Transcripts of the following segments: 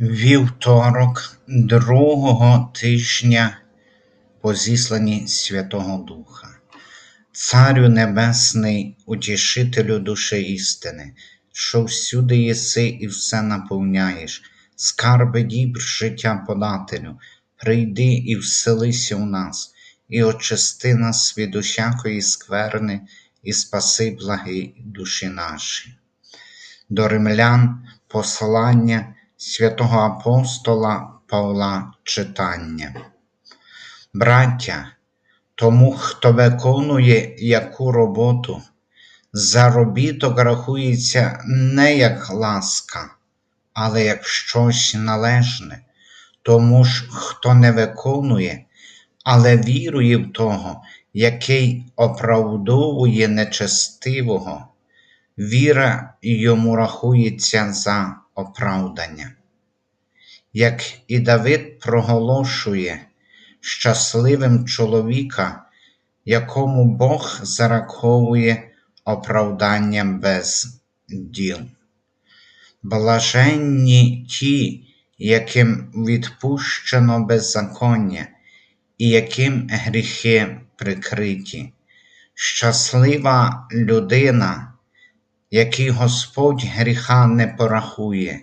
Вівторок другого тижня по зісланні Святого Духа. Царю Небесний, утішителю душі істини, що всюди єси і все наповняєш, скарби дібр життя подателю, прийди і вселися у нас, і очисти нас від усякої скверни, і спаси благі душі наші. До римлян послання святого апостола Павла читання. Браття, тому, хто виконує яку роботу, заробіток рахується не як ласка, але як щось належне, тому ж хто не виконує, але вірує в того, який оправдовує нечестивого, віра йому рахується за оправдання. Як і Давид проголошує щасливим чоловіка, якому Бог зараховує оправдання без діл. Блаженні ті, яким відпущено беззаконня, і яким гріхи прикриті, щаслива людина, який Господь гріха не порахує,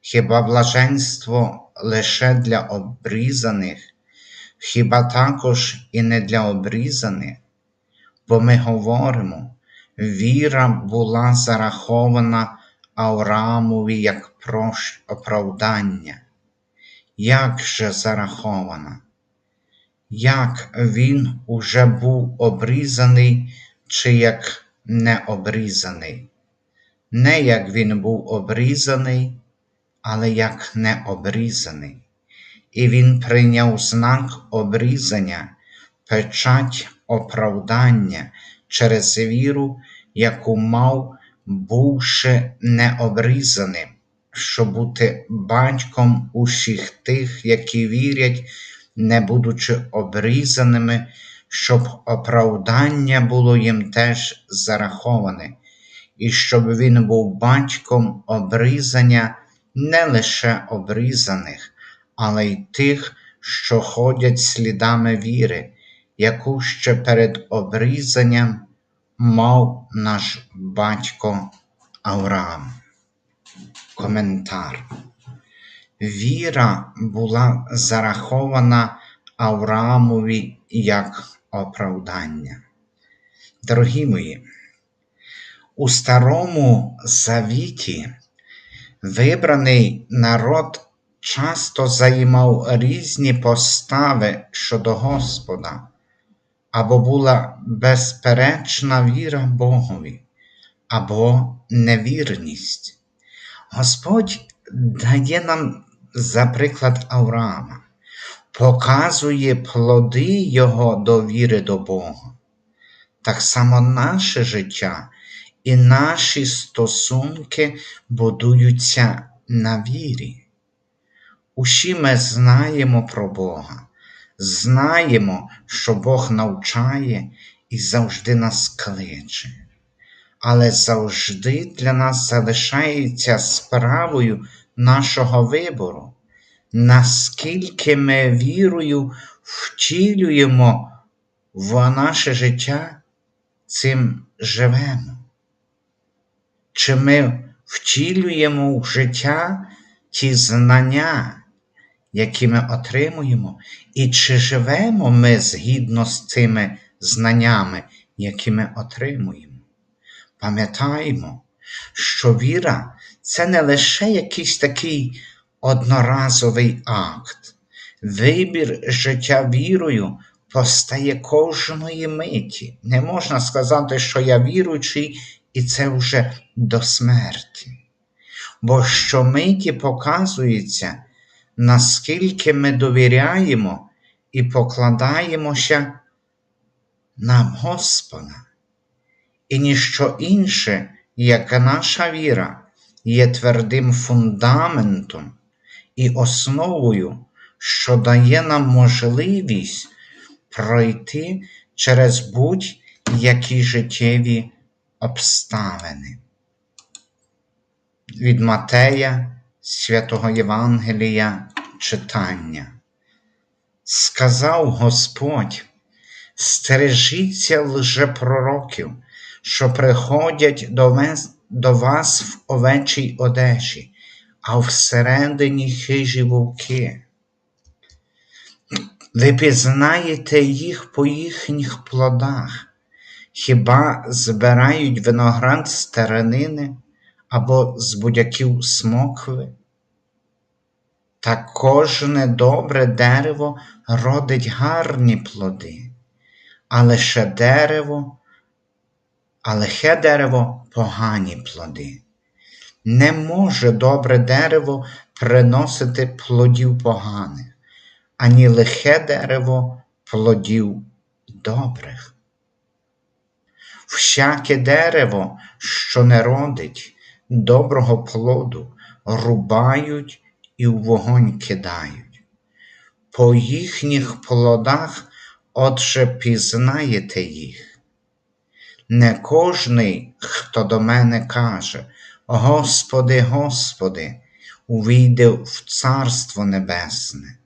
хіба блаженство лише для обрізаних, хіба також і не для обрізаних, бо ми говоримо, віра була зарахована Авраамові як оправдання. Як же зарахована? Як він уже був обрізаний, чи як не обрізаний? Не як він був обрізаний, але як не обрізаний. І він прийняв знак обрізання, печать оправдання через віру, яку мав, бувши необрізаним, щоб бути батьком усіх тих, які вірять, не будучи обрізаними, щоб оправдання було їм теж зараховане, і щоб він був батьком обрізання не лише обрізаних, але й тих, що ходять слідами віри, яку ще перед обрізанням мав наш батько Авраам. Коментар. Віра була зарахована Авраамові як оправдання. Дорогі мої, у Старому Завіті вибраний народ часто займав різні постави щодо Господа, або була безперечна віра Богові, або невірність. Господь дає нам, за приклад Авраама, показує плоди Його довіри до Бога. Так само наше життя і наші стосунки будуються на вірі. Усі ми знаємо про Бога, знаємо, що Бог навчає і завжди нас кличе, але завжди для нас залишається справою нашого вибору, наскільки ми вірою втілюємо в наше життя, цим живемо. Чи ми втілюємо в життя ті знання, які ми отримуємо, і чи живемо ми згідно з цими знаннями, які ми отримуємо? Пам'ятаємо, що віра це не лише якийсь такий одноразовий акт. Вибір життя вірою постає кожної миті. Не можна сказати, що я віруючий, і це вже до смерті. Бо щомиті показується, наскільки ми довіряємо і покладаємося на Господа. І ніщо інше, як наша віра, є твердим фундаментом і основою, що дає нам можливість пройти через будь-які життєві обставини. Від Матея, святого Євангелія читання. Сказав Господь, стережіться лжепророків, що приходять до вас, до вас в овечій одежі, а всередині хижі вовки. Ви пізнаєте їх по їхніх плодах, хіба збирають виноград з теранини або з будяків смокви? Та кожне добре дерево родить гарні плоди, а лише дерево, а лихе дерево погані плоди. Не може добре дерево приносити плодів поганих, ані лихе дерево плодів добрих. Всяке дерево, що не родить доброго плоду, рубають і в вогонь кидають. По їхніх плодах, отже, пізнаєте їх. Не кожний, хто до мене каже, Господи, Господи, увійде в Царство Небесне,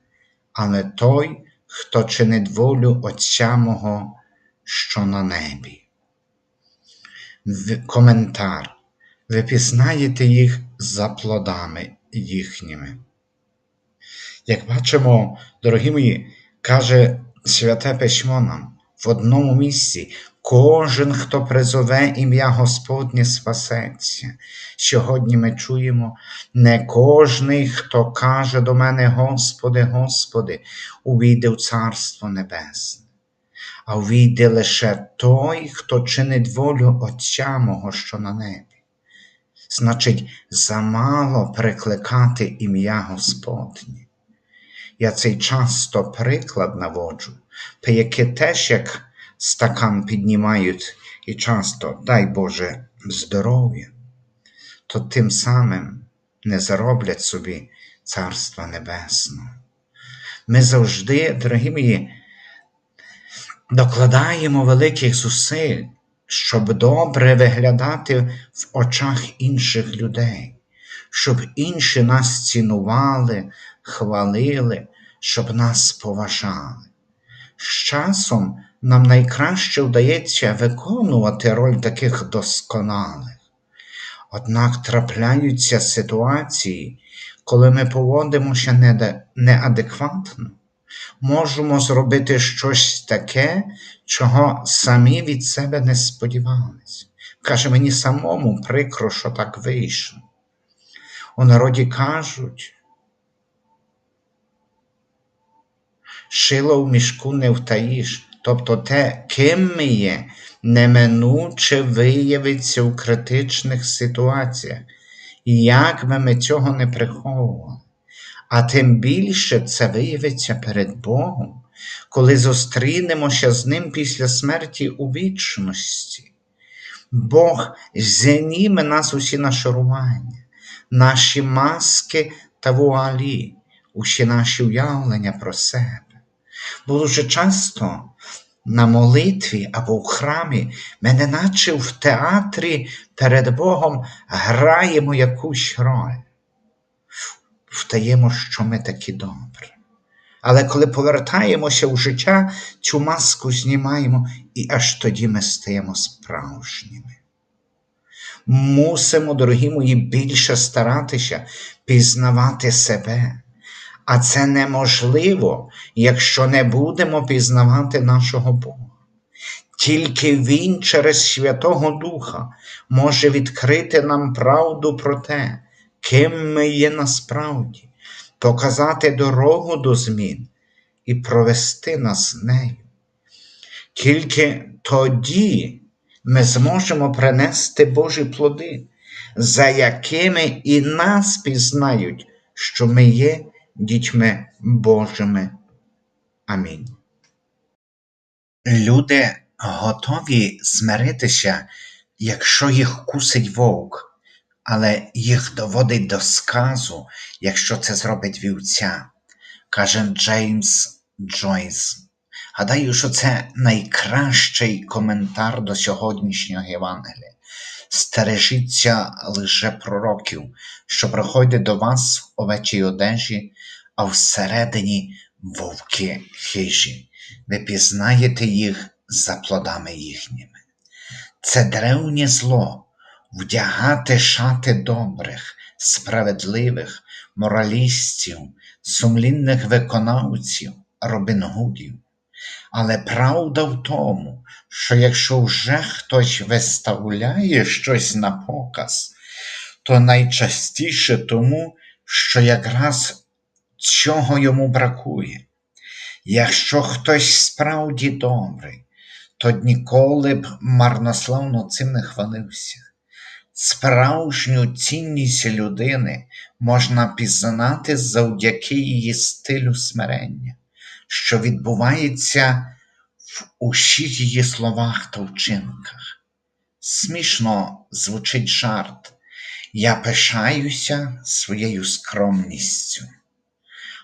але той, хто чинить волю Отця мого, що на небі. В- Коментар. Ви пізнаєте їх за плодами їхніми. Як бачимо, дорогі мої, каже Святе Письмо нам в одному місці, кожен, хто призове ім'я Господнє, спасеться. Сьогодні ми чуємо, не кожний, хто каже до мене, Господи, Господи, увійде в Царство Небесне, а увійде лише той, хто чинить волю Отця мого, що на небі. Значить, замало прикликати ім'я Господнє. Я цей часто приклад наводжу, пияки теж як стакан піднімають і часто, дай Боже, здоров'я, то тим самим не зароблять собі Царства Небесного. Ми завжди, дорогі мої, докладаємо великих зусиль, щоб добре виглядати в очах інших людей, щоб інші нас цінували, хвалили, щоб нас поважали. З часом нам найкраще вдається виконувати роль таких досконалих. Однак трапляються ситуації, коли ми поводимося неадекватно, можемо зробити щось таке, чого самі від себе не сподівалися. Каже, мені самому прикро, що так вийшло. У народі кажуть, шило в мішку не втаїш, тобто те, ким ми є, неминуче виявиться в критичних ситуаціях, як би ми цього не приховували. А тим більше це виявиться перед Богом, коли зустрінемося з Ним після смерті у вічності. Бог зніме нас усі нашарування, наші маски та вуалі, усі наші уявлення про себе. Бо дуже часто на молитві або в храмі ми неначе в театрі перед Богом граємо якусь роль. Втаємо, що ми такі добрі. Але коли повертаємося в життя, цю маску знімаємо, і аж тоді ми стаємо справжніми. Мусимо, дорогі мої, більше старатися пізнавати себе. А це неможливо, якщо не будемо пізнавати нашого Бога. Тільки Він через Святого Духа може відкрити нам правду про те, ким ми є насправді, показати дорогу до змін і провести нас нею. Тільки тоді ми зможемо принести Божі плоди, за якими і нас пізнають, що ми є дітьми Божими. Амінь. Люди готові смиритися, якщо їх кусить вовк, але їх доводить до сказу, якщо це зробить вівця, каже Джеймс Джойс. Гадаю, що це найкращий коментар до сьогоднішнього Євангелія. Стережіться лише пророків, що приходять до вас в овечій одежі, а всередині вовки хижі. Ви пізнаєте їх за плодами їхніми. Це древнє зло вдягати шати добрих, справедливих, моралістів, сумлінних виконавців, робінгудів. Але правда в тому, що якщо вже хтось виставляє щось на показ, то найчастіше тому, що якраз цього йому бракує. Якщо хтось справді добрий, то ніколи б марнославно цим не хвалився. Справжню цінність людини можна пізнати завдяки її стилю смирення, що відбувається в усіх її словах та вчинках. Смішно звучить жарт. Я пишаюся своєю скромністю.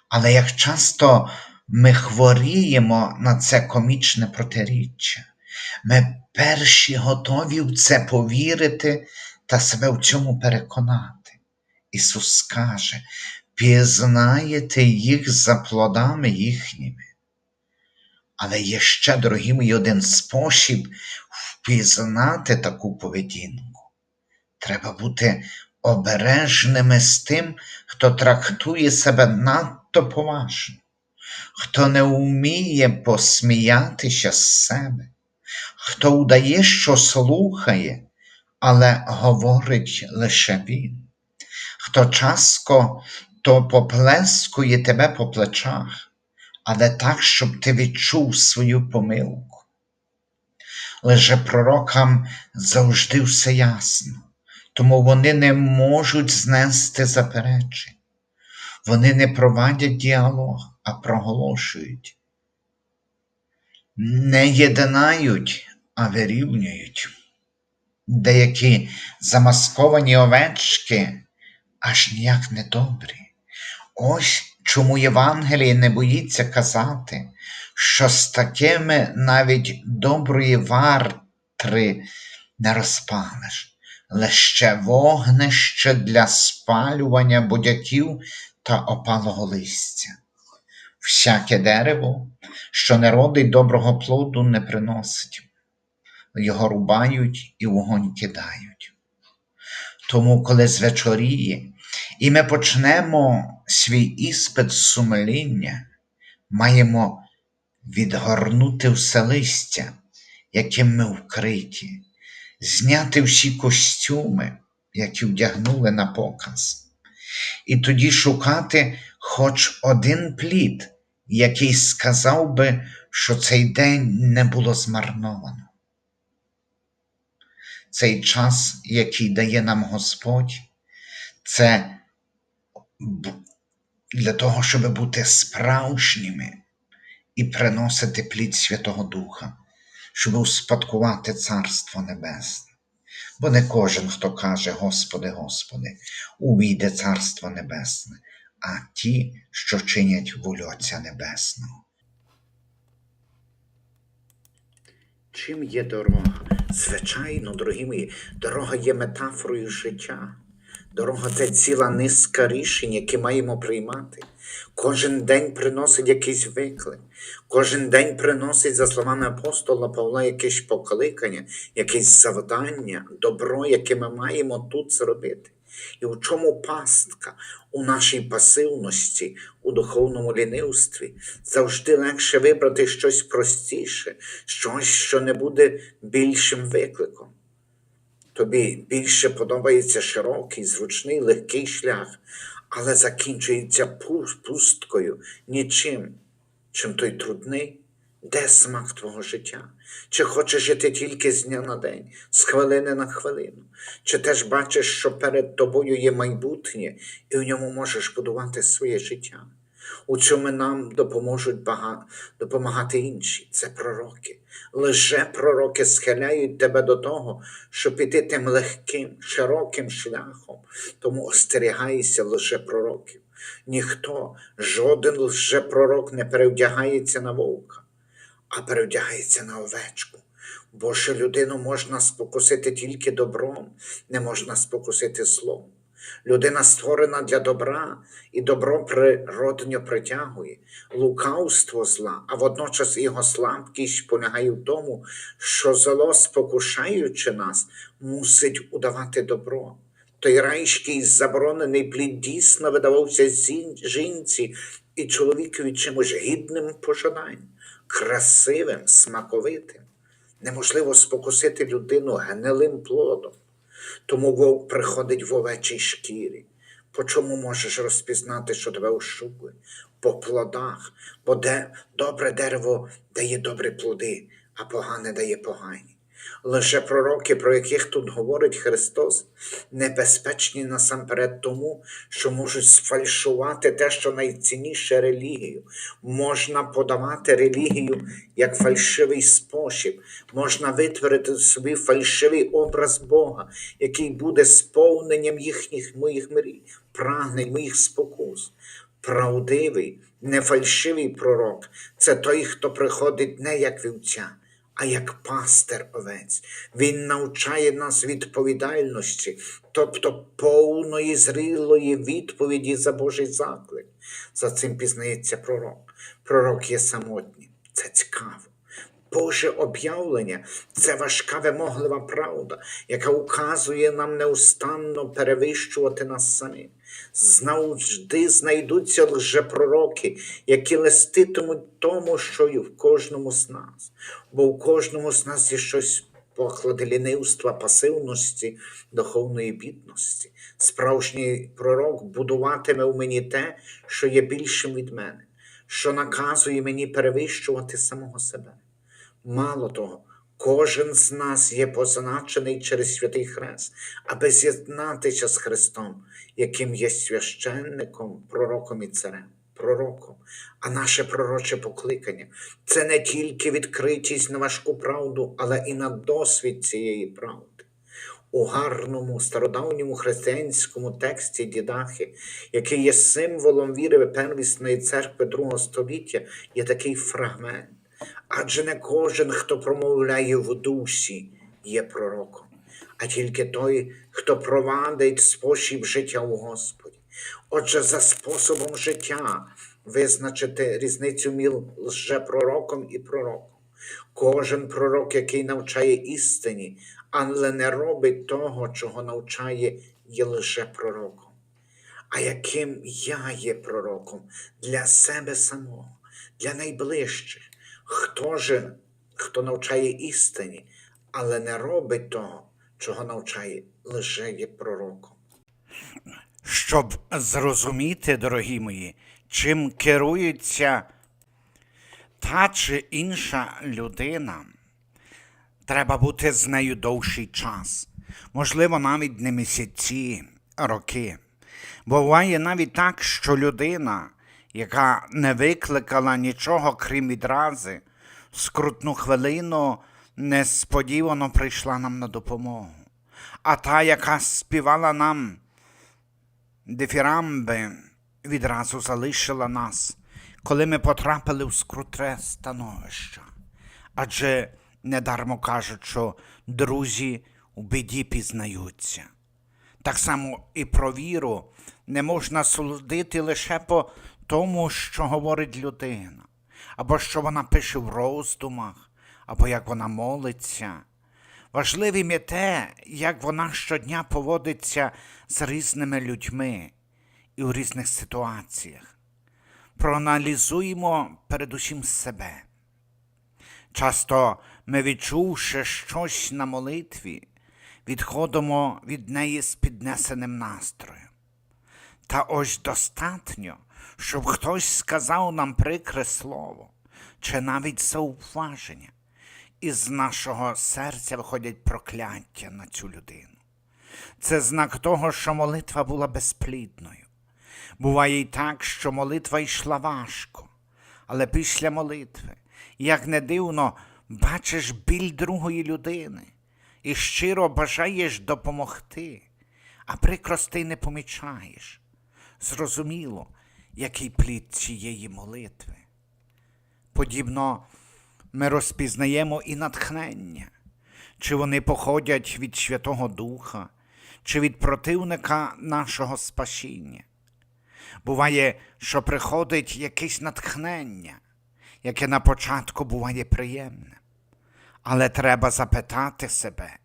Але як часто ми хворіємо на це комічне протиріччя, ми перші готові в це повірити та себе в цьому переконати. Ісус скаже, пізнаєте їх за плодами їхніми. Але є ще, дорогі мої, один спосіб впізнати таку поведінку. Треба бути обережними з тим, хто трактує себе надто поважно, хто не вміє посміятися з себе, хто удає, що слухає, але говорить лише він, хто часто то поплескує тебе по плечах, але так, щоб ти відчув свою помилку. Лише пророкам завжди все ясно, тому вони не можуть знести заперечень. Вони не провадять діалог, а проголошують. Не єдинають, а вирівнюють. Деякі замасковані овечки аж ніяк не добрі. Ось чому Євангеліє не боїться казати, що з такими навіть доброї вартри не розпалиш, лише вогнище для спалювання будяків та опалого листя. Всяке дерево, що не родить доброго плоду, не приносить, його рубають і вогонь кидають. Тому, коли звечоріє, і ми почнемо свій іспит сумління, маємо відгорнути все листя, яким ми вкриті, зняти всі костюми, які вдягнули на показ, і тоді шукати хоч один плід, який сказав би, що цей день не було змарновано. Цей час, який дає нам Господь, це для того, щоб бути справжніми і приносити плід Святого Духа, щоб успадкувати Царство Небесне. Бо не кожен, хто каже, Господи, Господи, увійде Царство Небесне, а ті, що чинять волю Отця Небесного. Чим є дорога? Звичайно, дорогі мої, дорога є метафорою життя. Дорога це ціла низка рішень, які маємо приймати. Кожен день приносить якийсь виклик, кожен день приносить, за словами апостола Павла, якесь покликання, якесь завдання, добро, яке ми маємо тут зробити. І в чому пастка у нашій пасивності, у духовному лінивстві завжди легше вибрати щось простіше, щось, що не буде більшим викликом. Тобі більше подобається широкий, зручний, легкий шлях, але закінчується пусткою, нічим, чим той трудний, де смак твого життя? Чи хочеш жити тільки з дня на день, з хвилини на хвилину? Чи теж бачиш, що перед тобою є майбутнє, і в ньому можеш будувати своє життя? У чому нам допоможуть бага... допомагати інші, це пророки. Лише пророки схиляють тебе до того, щоб піти тим легким, широким шляхом, тому остерігайся лише пророків. Ніхто, жоден лже пророк не перевдягається на вовка, а перевдягається на овечку. бо що людину можна спокусити тільки добром, не можна спокусити злом. Людина створена для добра, і добро природньо притягує лукавство зла, а водночас його слабкість полягає в тому, що зло, спокушаючи нас, мусить удавати добро. Той райський заборонений плід дійсно видавався жінці і чоловікові чимось гідним пожадань, красивим, смаковитим. Неможливо спокусити людину гнилим плодом. Тому вовк приходить в овечій шкірі. По чому можеш розпізнати, що тебе ошукує? По плодах, бо де добре дерево дає добрі плоди, а погане дає погані. Лише пророки, про яких тут говорить Христос, небезпечні насамперед тому, що можуть сфальшувати те, що найцінніше релігію. Можна подавати релігію як фальшивий спосіб, можна витворити собі фальшивий образ Бога, який буде сповненням їхніх моїх мрій, прагнень, моїх спокус. Правдивий, не фальшивий пророк це той, хто приходить не як вівця, а як пастир овець. Він навчає нас відповідальності, тобто повної зрілої відповіді за Божий заклик. За цим пізнається пророк. Пророк є самотнім. Це цікаво. Боже об'явлення це важка вимоглива правда, яка указує нам неустанно перевищувати нас самих. Завжди знайдуться лжепророки, які листитимуть тому, що і в кожному з нас, бо в кожному з нас є щось поклади лінивства, пасивності, духовної бідності. Справжній пророк будуватиме в мені те, що є більшим від мене, що наказує мені перевищувати самого себе. Мало того, кожен з нас є позначений через святий Хрест, аби з'єднатися з Христом, яким є священником, пророком і царем. Пророком, а наше пророче покликання це не тільки відкритість на важку правду, але і на досвід цієї правди. У гарному стародавньому християнському тексті Дідахи, який є символом віри первісної церкви другого століття, є такий фрагмент. Адже не кожен, хто промовляє в дусі, є пророком, а тільки той, хто провадить спосіб життя у Господі. Отже, за способом життя визначити різницю між лжепророком і пророком. Кожен пророк, який навчає істині, але не робить того, чого навчає, є лише пророком. А яким я є пророком для себе самого, для найближчих? Хто же, хто навчає істині, але не робить того, чого навчає, лише є пророком. Щоб зрозуміти, дорогі мої, чим керується та чи інша людина, треба бути з нею довший час, можливо, навіть не місяці, роки. Буває навіть так, що людина, яка не викликала нічого, крім відрази, скрутну хвилину несподівано прийшла нам на допомогу. А та, яка співала нам дифірамби відразу залишила нас, коли ми потрапили в скрутре становище. Адже недармо кажуть, що друзі у біді пізнаються. Так само і про віру не можна судити лише по тому, що говорить людина, або що вона пише в роздумах, або як вона молиться. Важливим є те, як вона щодня поводиться з різними людьми і у різних ситуаціях. Проаналізуємо передусім себе. Часто ми, відчувши щось на молитві, відходимо від неї з піднесеним настроєм. Та ось достатньо, щоб хтось сказав нам прикре слово чи навіть зауваження, і з нашого серця виходять прокляття на цю людину. Це знак того, що молитва була безплідною. Буває й так, що молитва йшла важко, але після молитви, як не дивно, бачиш біль другої людини і щиро бажаєш допомогти, а прикростей не помічаєш. Зрозуміло, який плід цієї молитви. Подібно ми розпізнаємо і натхнення, чи вони походять від Святого Духа, чи від противника нашого спасіння. Буває, що приходить якесь натхнення, яке на початку буває приємне. Але треба запитати себе,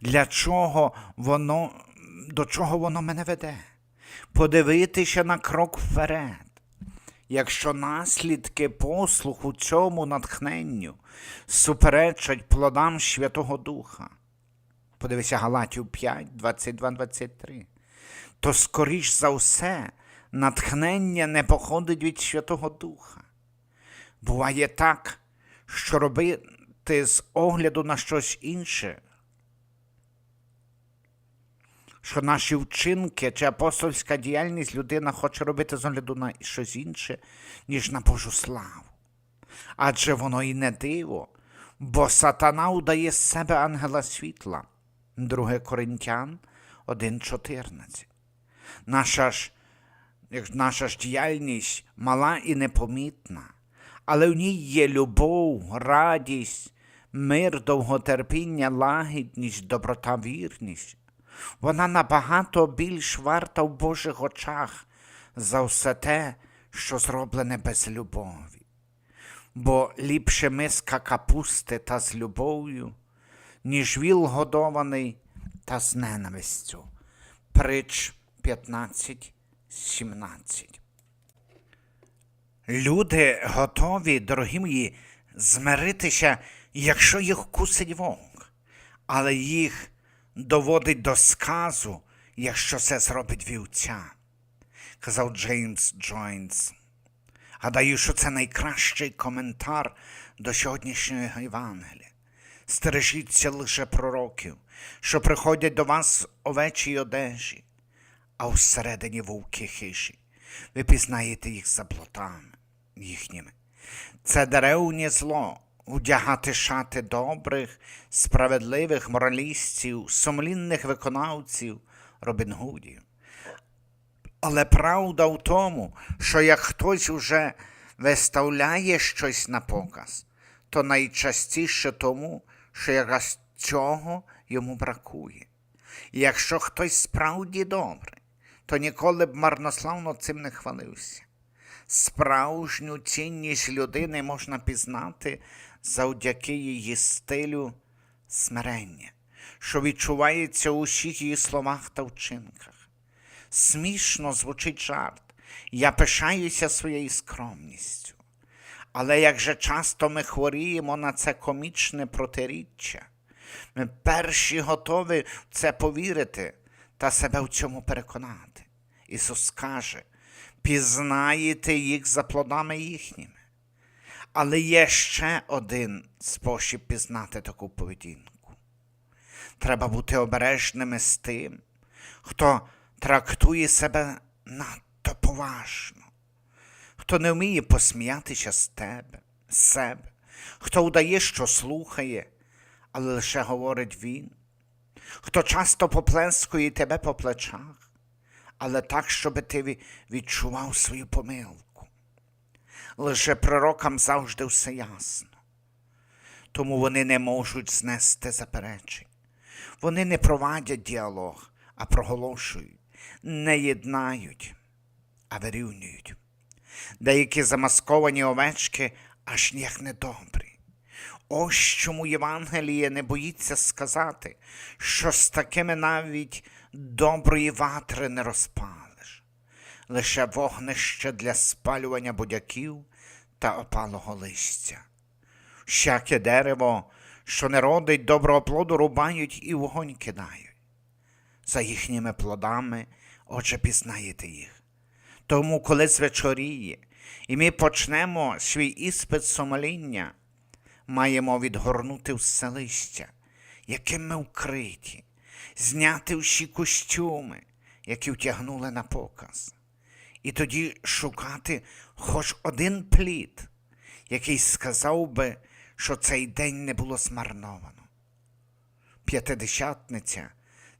для чого воно, до чого воно мене веде, подивитися на крок вперед. Якщо наслідки послуху цьому натхненню суперечать плодам Святого Духа, подивися Галатів 5, 22, 23, то скоріш за все натхнення не походить від Святого Духа. Буває так, що робити з огляду на щось інше, що наші вчинки чи апостольська діяльність людина хоче робити з огляду на щось інше, ніж на Божу славу. Адже воно і не диво, бо сатана удає з себе ангела світла. 2 Коринтян 1.14. Наша ж, наша ж діяльність мала і непомітна, але в ній є любов, радість, мир, довготерпіння, лагідність, доброта, вірність. Вона набагато більш варта в Божих очах за все те, що зроблене без любові. Бо ліпше миска капусти та з любов'ю, ніж віл годований та з ненавистю. Притч 15, 17. Люди готові, дорогі мої, змиритися, якщо їх кусить вовк, але їх доводить до сказу, якщо це зробить вівця, казав Джеймс Джойнс. Гадаю, що це найкращий коментар до сьогоднішнього Євангелія. Стережіться лише пророків, що приходять до вас в овечій одежі, а всередині вовки хижі. Ви пізнаєте їх за плотами їхніми. Це деревнє зло удягати шати добрих, справедливих моралістів, сумлінних виконавців, Робінгудів. Але правда в тому, що як хтось уже виставляє щось на показ, то найчастіше тому, що якраз цього йому бракує. І якщо хтось справді добрий, то ніколи б марнославно цим не хвалився. Справжню цінність людини можна пізнати завдяки її стилю смирення, що відчувається у всіх її словах та вчинках. Смішно звучить жарт. Я пишаюся своєю скромністю. Але як же часто ми хворіємо на це комічне протиріччя, ми перші готові в це повірити та себе в цьому переконати. Ісус каже, пізнаєте їх за плодами їхніми. Але є ще один спосіб пізнати таку поведінку. Треба бути обережними з тим, хто трактує себе надто поважно, хто не вміє посміятися з тебе, з себе, хто удає, що слухає, але лише говорить він, хто часто поплескує тебе по плечах, але так, щоб ти відчував свою помилку. Лише пророкам завжди все ясно. Тому вони не можуть знести заперечень. Вони не провадять діалог, а проголошують, не єднають, а вирівнюють. Деякі замасковані овечки аж ніяк недобрі. Ось чому Євангеліє не боїться сказати, що з такими навіть доброї ватри не розпалиш, лише вогнище для спалювання будяків та опалого листя. Всяке дерево, що не родить доброго плоду, рубають і вогонь кидають. За їхніми плодами, отже, пізнаєте їх. Тому, коли звечоріє, і ми почнемо свій іспит сумління, маємо відгорнути все листя, яким ми вкриті, зняти всі костюми, які втягнули на показ, і тоді шукати хоч один плід, який сказав би, що цей день не було змарновано. П'ятидесятниця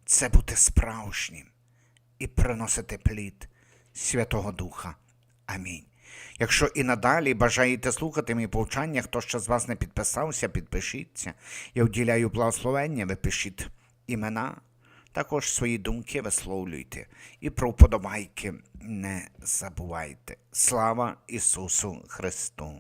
це бути справжнім і приносити плід Святого Духа. Амінь. Якщо і надалі бажаєте слухати мої повчання, хто ще з вас не підписався, підпишіться. Я вділяю благословення, ви пишіть імена, також свої думки висловлюйте. І про вподобайки не забувайте. Слава Ісусу Христу!